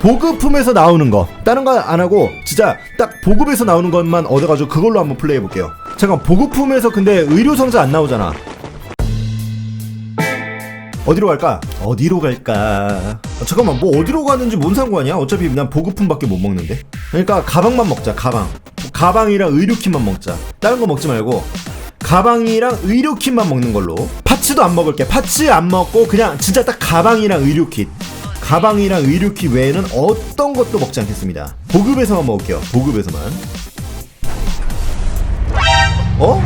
보급품에서 나오는 거. 다른 거 안 하고 진짜 딱 보급에서 나오는 것만 얻어가지고 그걸로 한번 플레이해 볼게요. 잠깐 보급품에서 근데 의료 상자 안 나오잖아. 어디로 갈까? 어디로 갈까? 아, 잠깐만 뭐 어디로 가는지 뭔 상관이야? 어차피 난 보급품밖에 못 먹는데. 그러니까 가방만 먹자 가방. 가방이랑 의료kit만 먹자. 다른 거 먹지 말고 가방이랑 의료kit만 먹는 걸로. 파츠도 안 먹을게. 파츠 안 먹고 그냥 진짜 딱 가방이랑 의료킷 가방이랑 의료킷 외에는 어떤 것도 먹지 않겠습니다. 보급에서만 먹을게요. 보급에서만. 어?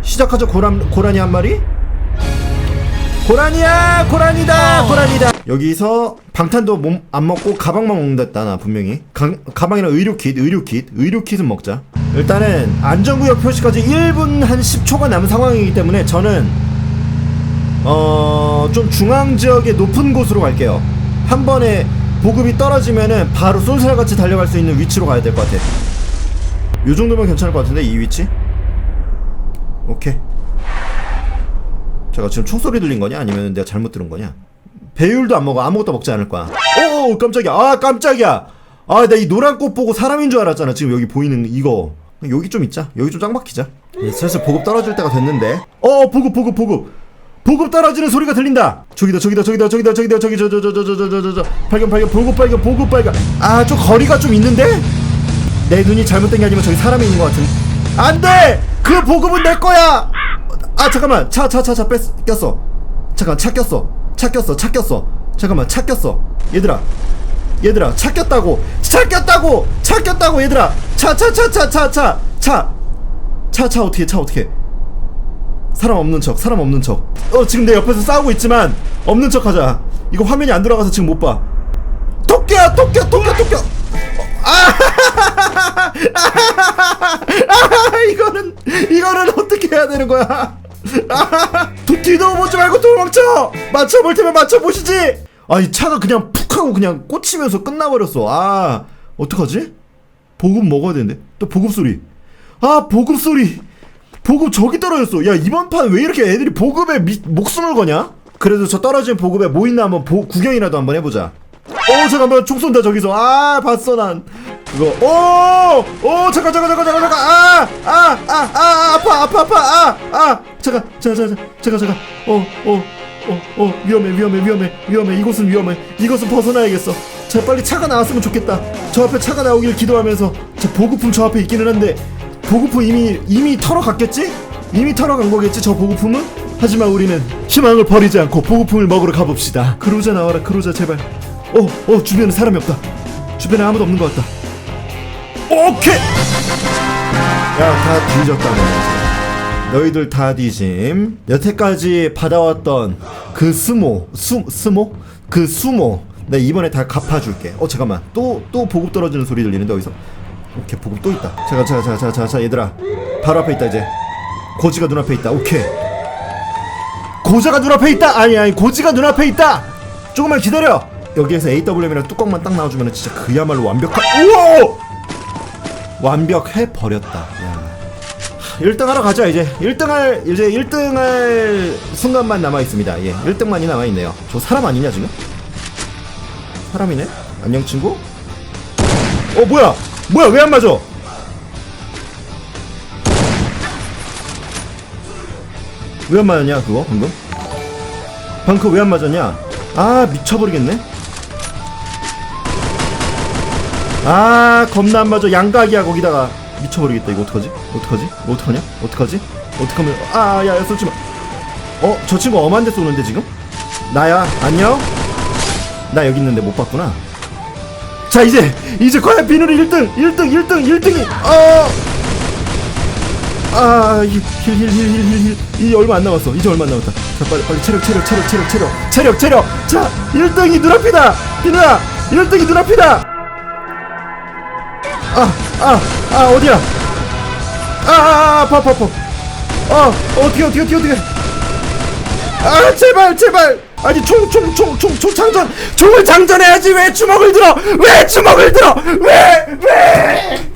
시작하자 고란, 고라니 한 마리? 고라니야! 고라니다! 고라니다! 여기서 방탄도 몸 안 먹고 가방만 먹는다 나 분명히. 가, 가방이랑 의료킷 의료킷 의료킷은 먹자. 일단은 안전구역 표시까지 1분 한 10초가 남은 상황이기 때문에 저는 어 좀 중앙 지역의 높은 곳으로 갈게요 한 번에 보급이 떨어지면은 바로 쏠살같이 달려갈 수 있는 위치로 가야 될 것 같아. 요 정도면 괜찮을 것 같은데 이 위치? 오케이. 제가 지금 총소리 들린 거냐? 아니면 내가 잘못 들은 거냐? 배율도 안 먹어. 아무것도 먹지 않을 거야. 오 깜짝이야. 아 깜짝이야. 아 나 이 노란 꽃 보고 사람인 줄 알았잖아. 지금 여기 보이는 이거. 여기 좀 있자. 여기 좀짱 막히자. 예, 슬슬 보급 떨어질 때가 됐는데. 어 보급 보급 보급 보급 떨어지는 소리가 들린다. 저기다 저기다 저기다 저기다 저기다 저기 저 저 저 저 저 저 저 발견 발견 보급 발견 보급 발견. 아 저 거리가 좀 있는데 내 눈이 잘못된 게 아니면 저기 사람이 있는 것 같은. 안돼 그 보급은 내 거야. 아 잠깐만 차 차 차 차 뺏겼어. 잠깐 차 꼈어 차 꼈어 차 꼈어. 잠깐만 차 꼈어. 얘들아 얘들아 차 꼈다고 차 꼈다고 차 꼈다고 얘들아 차 차 차 차 차 차 차차차 어떻게 차 어떻게 사람 없는 척 사람 없는 척 어 지금 내 옆에서 싸우고 있지만 없는 척 하자 이거 화면이 안 돌아가서 지금 못 봐 토끼야 토끼야 토끼야 토끼야 아, 이거는 이거는 어떻게 해야 되는 거야? 아, 도- 뒤도 보지 말고 도망쳐. 맞춰 볼 테면 맞춰 보시지. 아, 이 차가 그냥 푹 하고 그냥 꽂히면서 끝나버렸어. 아, 어떡하지? 보급 먹어야 되는데. 또 보급 소리. 아, 보급 소리. 보급 저기 떨어졌어. 야, 이번 판 왜 이렇게 애들이 보급에 미, 목숨을 거냐? 그래도 저 떨어진 보급에 뭐 있나 한번 보, 구경이라도 한번 해보자. 어, 잠깐만, 총 쏜다, 저기서. 아, 봤어, 난. 그거, 오! 오, 잠깐, 잠깐, 잠깐, 잠깐, 잠깐. 아! 아! 아! 아! 아파, 아파, 아파. 아! 아! 잠깐, 잠깐, 잠깐, 잠깐, 잠깐. 어, 어, 어, 어, 위험해, 위험해, 위험해, 위험해. 이곳은 위험해. 이곳은 벗어나야겠어. 자, 빨리 차가 나왔으면 좋겠다. 저 앞에 차가 나오길 기도하면서. 자, 보급품 저 앞에 있기는 한데, 보급품 이미, 이미 털어갔겠지? 이미 털어간 거겠지, 저 보급품은? 하지만 우리는 희망을 버리지 않고 보급품을 먹으러 가봅시다. 그로자 나와라, 그로자, 제발. 어, 어, 주변에 사람이 없다. 주변에 아무도 없는 것 같다. 오케이! 야, 다 뒤졌다네. 너희들 다 뒤짐. 여태까지 받아왔던 그 스모, 수, 스모? 그 수모. 나 이번에 다 갚아줄게. 어, 잠깐만. 또, 또 보급 떨어지는 소리 들리는데, 어디서? 오케이, 보급 또 있다. 잠깐, 잠깐, 잠깐, 잠깐, 얘들아. 바로 앞에 있다, 이제. 고지가 눈앞에 있다. 오케이. 고자가 눈앞에 있다! 아니, 아니, 고지가 눈앞에 있다! 조금만 기다려! 여기에서 AWM이랑 뚜껑만 딱 나와주면 진짜 그야말로 완벽한, 우와! 완벽해 버렸다. 야. 1등 하러 가자 이제 1등 할 이제 1등 할 순간만 남아 있습니다. 예. 1등만이 남아 있네요. 저 사람 아니냐 지금? 사람이네? 안녕 친구? 어 뭐야? 뭐야 왜 안 맞아? 왜 안 맞았냐 그거 방금? 방금 왜 안 맞았냐? 아 미쳐버리겠네. 아 겁나 안 맞아. 양각이야 거기다가. 미쳐버리겠다 이거 어떡하지? 어떡하지? 어떡하냐? 어떡하지? 어떡하면 아야 야 쏘지마 어 저 친구 엄한데 쏘는데 지금? 나야 안녕? 나 여기 있는데 못 봤구나 자 이제 이제 과연 비누리 1등 1등 1등 1등이 어 아힐힐힐힐힐힐 이제 얼마 안 남았어 이제 얼마 안 남았다 자 빨리 빨리 체력 체력 체력 체력 체력 체력 체력 자 1등이 눈앞이다 비누야 1등이 눈앞이다 아, 아, 아, 어디야? 아, 아, 아, 아파, 아파, 아파. 어, 어떻게, 어떻게, 어떻게, 어떻게. 아, 제발, 제발. 아니, 총, 총, 총, 총, 총 장전. 총을 장전해야지. 왜 주먹을 들어? 왜 주먹을 들어? 왜, 왜?